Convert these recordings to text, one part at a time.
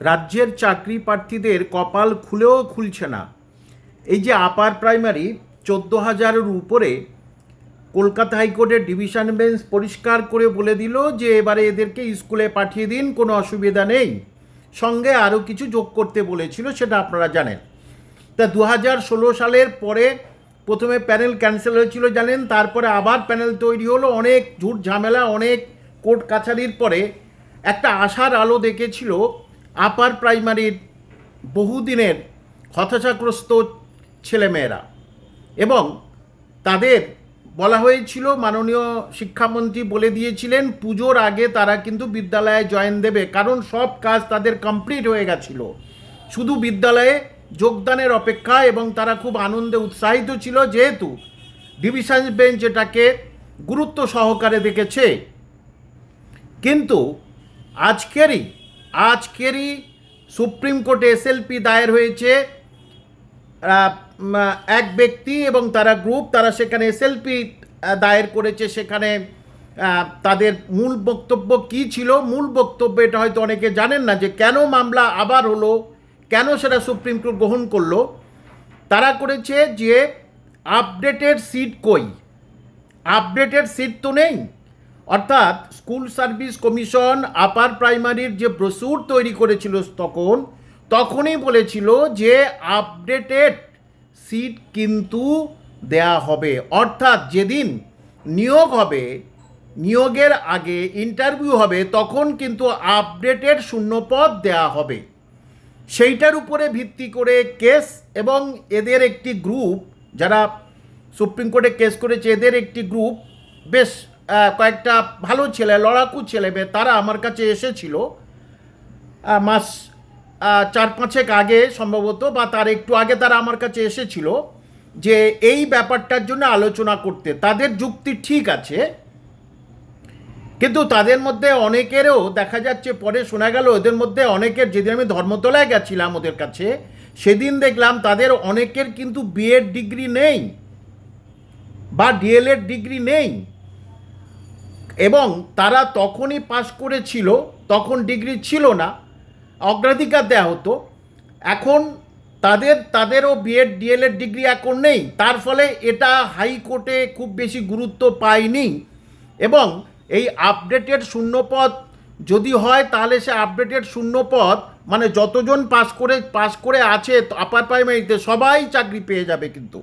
রাজ্যের চাকরি প্রার্থীদের কপাল খুলেও খুলছে না। এই যে আপার প্রাইমারি, চোদ্দ হাজারের উপরে কলকাতা হাইকোর্টের ডিভিশন বেঞ্চ পরিষ্কার করে বলে দিল যে এবারে এদেরকে স্কুলে পাঠিয়ে দিন, কোনো অসুবিধা নেই। সঙ্গে আরও কিছু যোগ করতে বলেছিল, সেটা আপনারা জানেন। তা দু হাজার ষোলো সালের পরে প্রথমে প্যানেল ক্যান্সেল হয়েছিল, জানেন? তারপরে আবার প্যানেল তৈরি হলো, অনেক ঝুট ঝামেলা, অনেক কোর্ট কাছারির পরে একটা আশার আলো দেখেছিল আপার প্রাইমারির বহুদিনের হতাশাগ্রস্ত ছেলেমেয়েরা এবং তাদের বলা হয়েছিল, মাননীয় শিক্ষামন্ত্রী বলে দিয়েছিলেন, পুজোর আগে তারা কিন্তু বিদ্যালয়ে জয়েন দেবে। কারণ সব কাজ তাদের কমপ্লিট হয়ে গেছিল। শুধু বিদ্যালয়ে যোগদানের অপেক্ষা এবং তারা খুব আনন্দে উৎসাহিত ছিল, যেহেতু ডিভিশন বেঞ্চ এটাকে গুরুত্ব সহকারে দেখেছে। কিন্তু আজকেরই আজকেরই সুপ্রিম কোর্টে এসএলপি দায়ের হয়েছে এক ব্যক্তি এবং তারা গ্রুপ, তারা সেখানে এসএলপি দায়ের করেছে, সেখানে তাদের মূল বক্তব্য কি ছিল? মূল বক্তব্য এটা হয়তো অনেকে জানেন না যে কেন মামলা আবার হলো, কেন সেটা সুপ্রিম কোর্ট গ্রহণ করল। তারা করেছে যে, আপডেটেড সিট কই? আপডেটেড সিট তো নেই। অর্থাৎ স্কুল সার্ভিস কমিশন আপার প্রাইমারির যে ব্রসুর তৈরি করেছিল তখন, তখনই বলেছিল যে আপডেটেড সিট কিন্তু দেয়া হবে। অর্থাৎ যেদিন নিয়োগ হবে, নিয়োগের আগে ইন্টারভিউ হবে, তখন কিন্তু আপডেটেড শূন্যপদ দেয়া হবে। সেইটার উপরে ভিত্তি করে কেস এবং এদের একটি গ্রুপ, যারা সুপ্রিম কোর্টে কেস করেছে, এদের একটি গ্রুপ বেশ কয়েকটা ভালো ছেলে, লড়াকু ছেলে মেয়ে, তারা আমার কাছে এসেছিল। মাস চার পাঁচেক আগে সম্ভবত, বা তার একটু আগে তারা আমার কাছে এসেছিল যে এই ব্যাপারটার জন্য আলোচনা করতে। তাদের যুক্তি ঠিক আছে, কিন্তু তাদের মধ্যে অনেকেরও দেখা যাচ্ছে, পরে শোনা গেল, ওদের মধ্যে অনেকের, যেদিন আমি ধর্মতলায় গেছিলাম ওদের কাছে, সেদিন দেখলাম তাদের অনেকের কিন্তু বিএড ডিগ্রি নেই, বা ডিএলএড ডিগ্রি নেই। এবং তারা তখনই পাশ করেছিল, তখন ডিগ্রি ছিল না, অগ্রাধিকার দেওয়া হতো। এখন তাদের, তাদেরও বিএড ডিএলএড ডিগ্রি এখন নেই। তার ফলে এটা হাইকোর্টে খুব বেশি গুরুত্ব পায়নি এবং এই আপডেটেড শূন্যপদ যদি হয়, তাহলে সে আপডেটেড শূন্যপদ মানে যতজন পাস করে পাস করে আছে আপার প্রাইমারিতে সবাই চাকরি পেয়ে যাবে কিন্তু।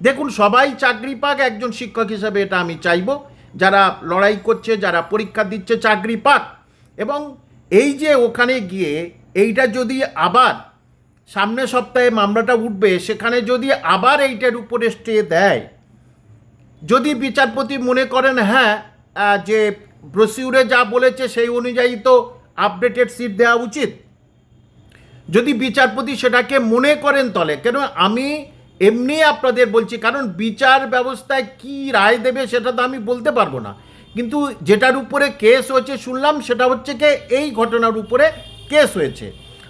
দেখুন, সবাই চাকরি পাক, একজন শিক্ষক হিসাবে এটা আমি চাইব। যারা লড়াই করছে, যারা পরীক্ষা দিচ্ছে, চাকরি পাক। এবং এই যে ওখানে গিয়ে এইটা যদি আবার সামনের সপ্তাহে মামলাটা উঠবে, সেখানে যদি আবার এইটার উপরে স্টে দেয়, যদি বিচারপতি মনে করেন হ্যাঁ যে ব্রোসিউরে যা বলেছে, সেই অনুযায়ী তো আপডেটেড সিট দেওয়া উচিত। যদি বিচারপতি সেটাকে মনে করেন তলে, কেন আমি এমনি আপনাদের বলছি, কারণ বিচার ব্যবস্থায় কি রায় দেবে সেটা তো আমি বলতে পারব না। কিন্তু যেটার উপরে কেস হয়েছে শুনলাম, সেটা হচ্ছে কি এই ঘটনার উপরে কেস হয়েছে।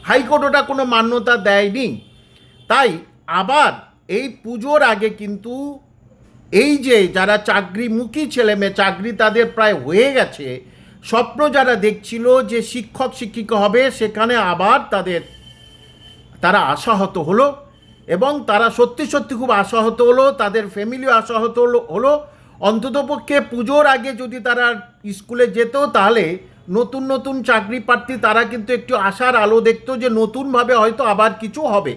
হাইকোর্ট ওটা কোনো মান্যতা দেয়নি। তাই আবার এই পুজোর আগে কিন্তু এই যে যারা চাকরিমুখী ছেলে মেয়ে, চাকরি তাদের প্রায় হয়ে গেছে, স্বপ্ন যারা দেখছিল যে শিক্ষক শিক্ষিকা হবে, সেখানে আবার তাদের, তারা আশাহত হলো। এবং তারা সত্যি সত্যি খুব আশাহত হলো, তাদের ফ্যামিলিও আশাহত হলো হলো। অন্ততপক্ষে পুজোর আগে যদি তারা স্কুলে যেত, তাহলে নতুন নতুন চাকরি প্রার্থী তারা কিন্তু একটু আশার আলো দেখত যে নতুনভাবে হয়তো আবার কিছু হবে।